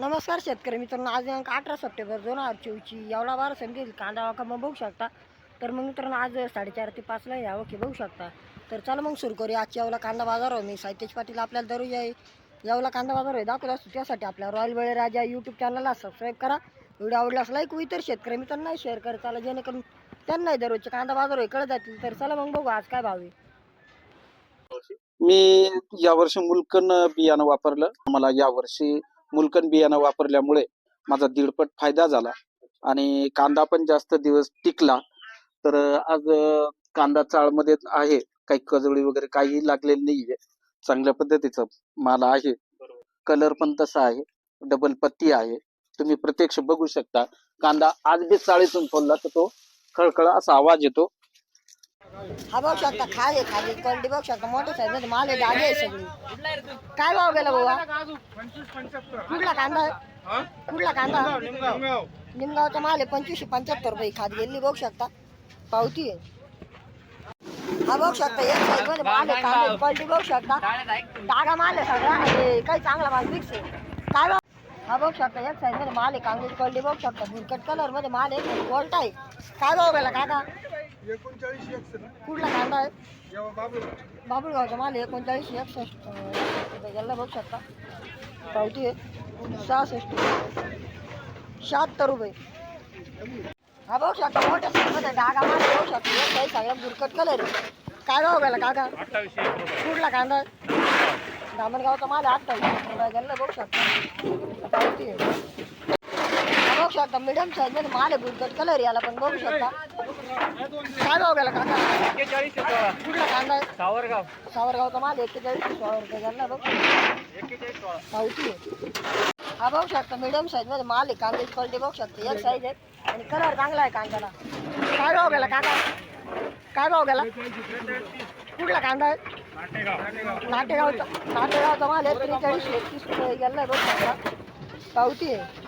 नमस्कार शेतकरी मित्रांनो आज दिनांक अठरा सप्टेंबर दोन हजार चोवीसची एवढा बारा समजेल कांदा वाका मग बघू शकता. तर मग मित्रांनो आज साडेचार ते पाचला या ओके बघू शकता. तर चला मग सुरू करूया. आजच्या यावला कांदा बाजार मी साहित्यज पाटील आपल्याला दररोज आहे. यावला कांदा बाजार आहे दाखवत असतो त्यासाठी आपल्या रॉयल बळे राजा यूट्यूब चॅनलला सबस्क्राईब करा. व्हिडिओ आवडल्यास लाईक व इतर शेतकरी मित्रांना शेअर करा. चला जेणेकरून त्यांनाही दररोजचे कांदा बाजार आहे कळत जातील. तर चला मग बघू आज काय भाव आहे. मी यावर्षी मुलकन बियाणं वापरलं. मला यावर्षी मुलकन बियाणं वापरल्यामुळे माझा दीडपट फायदा झाला. आणि कांदा पण जास्त दिवस टिकला. तर आज कांदा चाळमध्ये आहे. काही कजळी वगैरे काही लागलेली नाहीये. चांगल्या पद्धतीचा माल आहे. कलर पण तसा आहे. डबल पत्ती आहे. तुम्ही प्रत्यक्ष बघू शकता. कांदा आज बी चाळीतून फोडला तर तो खळखळ असा आवाज येतो. हा बघू शकता खाय आहे खाली क्वालिटी बघू शकता मोठे साईजमध्ये माल आहे जागे आहे सगळी. काय भाव गेला बाबा कुठला कांदा? कुठला कांदा? निमगावचा माल आहे पंचवीसशे पंच्याहत्तर रुपये खात गेली बघू शकता. पावती आहे. हा बघू शकता एक साईजमध्ये माल आहे कांदा क्वालिटी बघू शकता. डागा माल आहे सगळा काही चांगला माल मिक्स आहे. काय भाव? हा बघू शकता एक साईजमध्ये माल आहे कांद्याची क्वालिटी बघू शकता. भुरकट कलरमध्ये माल आहे गोल्ट आहे. काय भाव गेला काका? एकोणचाळीस एकसष्ट कुठला कांदा आहे? जेव्हा बाबू बाबुळगावचा माल आहे एकोणचाळीस एकसष्ट अं, याला बघू शकता. पावती आहे. सहासष्ट. शहात्तर रुपये. हा बघू शकता मोठ्या साईजमध्ये डागा माल बघू शकता. साईज सगळ्या बुरकट कलर आहे. काय भाव गेला काका कुठला कांदा आहे? दामणगावचा माल आहे अठ्ठावीस. रुपये गेला बघू शकता. पावती आहे. बघू शकता मिडियम साईजमध्ये माल आहे बुरकट कलर याला पण बघू शकता. काय भाव गेला काका? कुठला कांदा आहे? सावरगाव. सावरगावचा माल एक्केचाळीस सोळा रुपये झाला बघ हा बघू शकता मिडियम साईजमध्ये माल आहे कांद्याची क्वालिटी बघू शकता. एक साईज आहे आणि कलर चांगला आहे कांद्याला. काय भाव गेला काका? काय भाव गेला? कुठला कांदा आहे? नाटेगावचा नाटेगावचा माल आहे त्रेचाळीस एकतीस रुपये गेला बघू शकता. पावती आहे.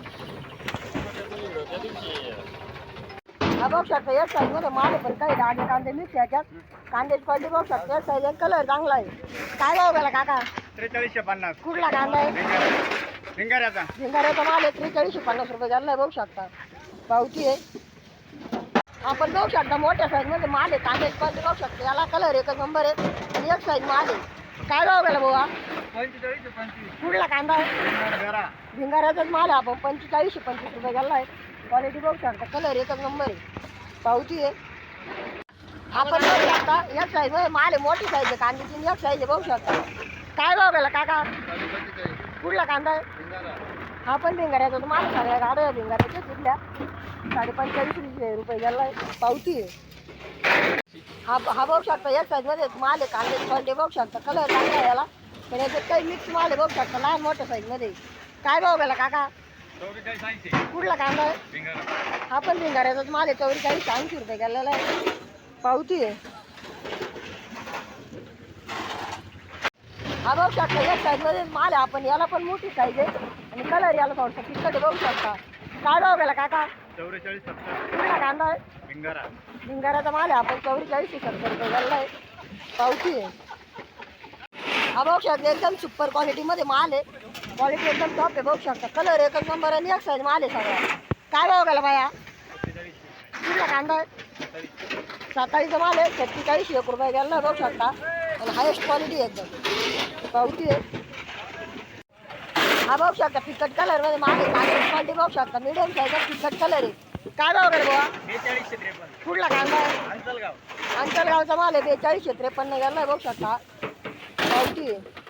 हा बघू शकता एक साईजमध्ये माल पण काही डागे कांदे मिक्स याच्यात कांद्याची क्वालिटी बघू शकता एक साईज कलर चांगला आहे. काय भाव गेला काका? त्रेचाळीसशे पन्नास. कुठला कांदा आहे? भिंगाऱ्याचा. झिंगाऱ्याचा माल आहे त्रेचाळीसशे पन्नास रुपये झाला बघू शकता. पावती आहे. आपण बघू शकता मोठ्या साईजमध्ये माल आहे कांद्याची क्वालिटी बघू शकता. याला कलर एकच नंबर आहे आणि एक साईज माल आहे. काय भाव गेला बाबा पंचेचाळीसशे पंचवीस. कुठला कांदा आहे? भिंगाऱ्याचाच माल आहे आपण पंचेचाळीसशे पंचवीस रुपये गेला आहे. क्वालिटी बघू शकता. कलर एक नंबर आहे. पावती आहे. आपण बघू शकता एक साईज माले माल आहे मोठी साईज आहे कांद्याची एक साईज आहे बघू शकता. काय भाव गेला काका? कुठला कांदा आहे? हा पण भिंगाऱ्याचा तो माल सगळ्या गाड्या आहे भिंगाऱ्याच्या तिथल्या. साडे पंचेचाळीस रुपये गेला आहे. पावती आहे. हा हा बघू शकता एक साईजमध्ये माल आहे कांदे बघू शकता. कलर चांगला आहे याला. पण याच्यात काही मिक्स माल आहे बघू शकता. लहान मोठ्या साईजमध्ये. काय भाव गेला काका? कुठला कांदा? आहे हा पण भिंगाऱ्याचाच माल आहे चौवेचाळीस ऐंशी रुपये गेलेला आहे. पावती आहे. हा बघू शकता एक साईजमध्ये माल आहे आपण याला पण मोठी साईज आहे. आणि कलर याला थोडंसं आहे बघू शकता. काय भाव गेला काका. चौवेचाळीस सत्तर. कुठला कांदा आहे? भिंगारा. भिंगाऱ्याचा माल आहे आपण चौवेचाळीस सत्तर रुपये गेलेला आहे. पावती आहे. हा बघू शकता एकदम सुपर क्वालिटीमध्ये माल आहे. क्वालिटी एकदम टॉप आहे बघू शकता. कलर एकच नंबर आणि एक साईज माल आहे सगळा. काय भाव गेला बाया? कुठला कांदा आहे? साताळीचा माल आहे सत्तेचाळीस एक रुपये गेला बघू शकता. आणि हायेस्ट क्वालिटी आहे एकदम. पावती आहे. हा बघू शकता फिकट कलरमध्ये माल आहे क्वालिटी बघू शकता. मिडियम साईज फिकट कलर आहे. काय भाव गेला बाबा कुठला कांदा आहे? अंचलगाव अंतरगावचा माल आहे बेचाळीसशे त्रेपन्न गेला बघू शकता. पावती आहे.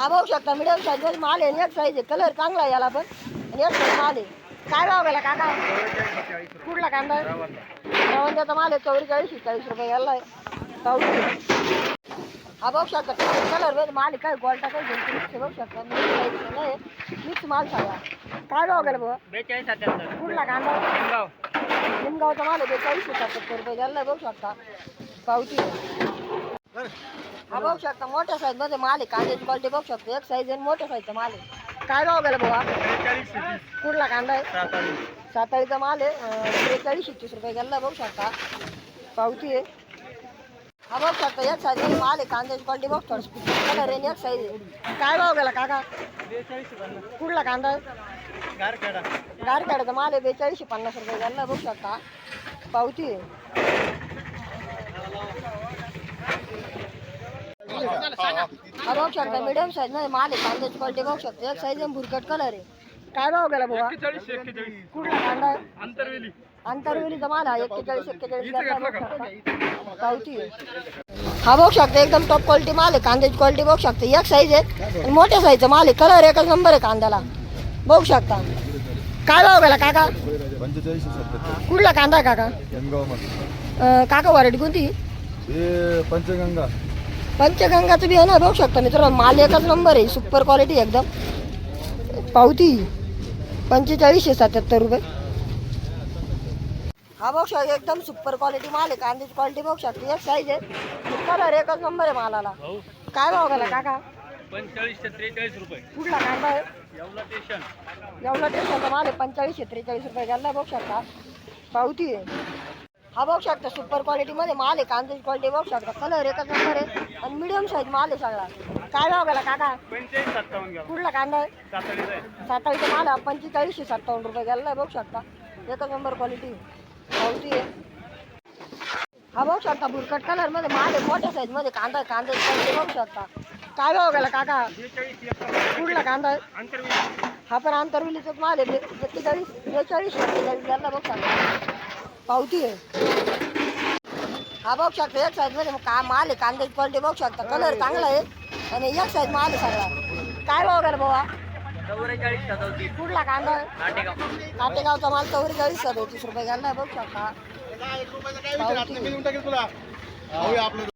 हा बघू शकता मिडियम साईज माल आहे. एक साईज आहे. कलर चांगला आहे याला पण. आणि एक साईज माल आहे. काय भाव गेला काका? कुठला कांदा रवंद्याचा माल आहे. चौवेचाळीस चाळीस रुपये गेला आहे. हा बघू शकता. कलरमध्ये माल काय गोल्टा काय घेऊन मिक्स बघू शकता. मिक्स माल सगळा काय भाव गेला बेचाळीस सत्याहत्तर. कुठला कांदा? निमगावचा माल आहे बेचाळीसशे सत्तर रुपये. गेला बघू शकता. पावती. हा बघू शकता मोठ्या साईजमध्ये माल आहे. कांद्याची क्वालिटी बघू शकता. एक साईज आणि मोठ्या साईजचा माल आहे. काय भाव गेला बाबा कुठला कांदा आहे? साताळीचा माल आहे. बेचाळीस एकतीस रुपये गेला बघू शकता. पावती आहे. हा बघू शकता एक साईज माल आहे. कांद्याची क्वालिटी बघ थोडं एक साईज आहे. काय भाव गेला काका? कुठला कांदा आहे? गारखेडा. गारखेडाचा माल आहे. बेचाळीसशे पन्नास रुपये घ्यायला बघू शकता. पावती आहे. हा बघू शकता मिडियम साईजमध्ये माल आहे कांद्याची क्वालिटी बघू शकता. एक साईज भुरकट कलर आहे. काय भाव गेला भाऊ कुठला कांदा आहे? अंतरवेली. आंतरवेलीचा माल हा एक्केचाळीस एक्केचाळीस. आहे. हा बघू शकता एकदम टॉप क्वालिटी माल आहे कांद्याची क्वालिटी बघू शकता. एक साईज आहे आणि मोठ्या साईजचा माल आहे. कलर एकच नंबर आहे कांद्याला. बघू शकता. काय भाव गेला काका? कुठला कांदा आहे काका? काका व्हरायटी कोणती? हे पंचगंगा. पंचगंगाचं बी आहे ना बघू शकता मित्रांनो माल एकच नंबर आहे सुपर क्वालिटी एकदम. पावती पंचेचाळीसशे सत्याहत्तर रुपये. हा बघू शकता एकदम सुपर क्वालिटी माल आहे कांद्याची क्वालिटी बघू शकता एक साईज आहे. कलर एकच नंबर आहे मालाला. काय भाव गेला काका? पंचेचाळीस ते त्रेचाळीस रुपये. कुठला कांदा आहे? येवला स्टेशन एवढा टेन्शनचा माल आहे पंचेचाळीसशे त्रेचाळीस रुपये. घ्यायला बघू शकता. पावती आहे. हा बघू शकता सुपर क्वालिटीमध्ये माल आहे कांद्याची क्वालिटी बघू शकता कलर एकच नंबर आहे. आणि मिडियम साईज माल आहे सगळा. काय भाव गेला काका? पंचेचाळीस सत्तावन्न कुठला कांदा आहे? सातावीचा माल आहे. पंचेचाळीसशे सत्तावन्न रुपये घ्यायला बघू शकता एकच नंबर क्वालिटी पावती आहे. हा बघू शकता बुरकट कलरमध्ये माल आहे मोठ्या साईजमध्ये कांदा कांद्याची क्वालिटी बघू शकता काय भाव गेला काका? बेचाळीस कुठला कांदा आहे? हा पण आंतरविलीचाच माल आहे बे- एक्केचाळीस बेचाळीस एक्केचाळीस घ्यायला बघ शकता पावती आहे. हा बघ शकता एक साईजमध्ये का माल आहे कांद्याची क्वालिटी बघू शकता कलर चांगला आहे. आणि एक साईज माल आहे सगळा. काय भाव करा बाबा कुठला कांदा? काटेगावचा माल चौवेचाळीस सदोतीस रुपये घालला बघू शकता पावती आहे.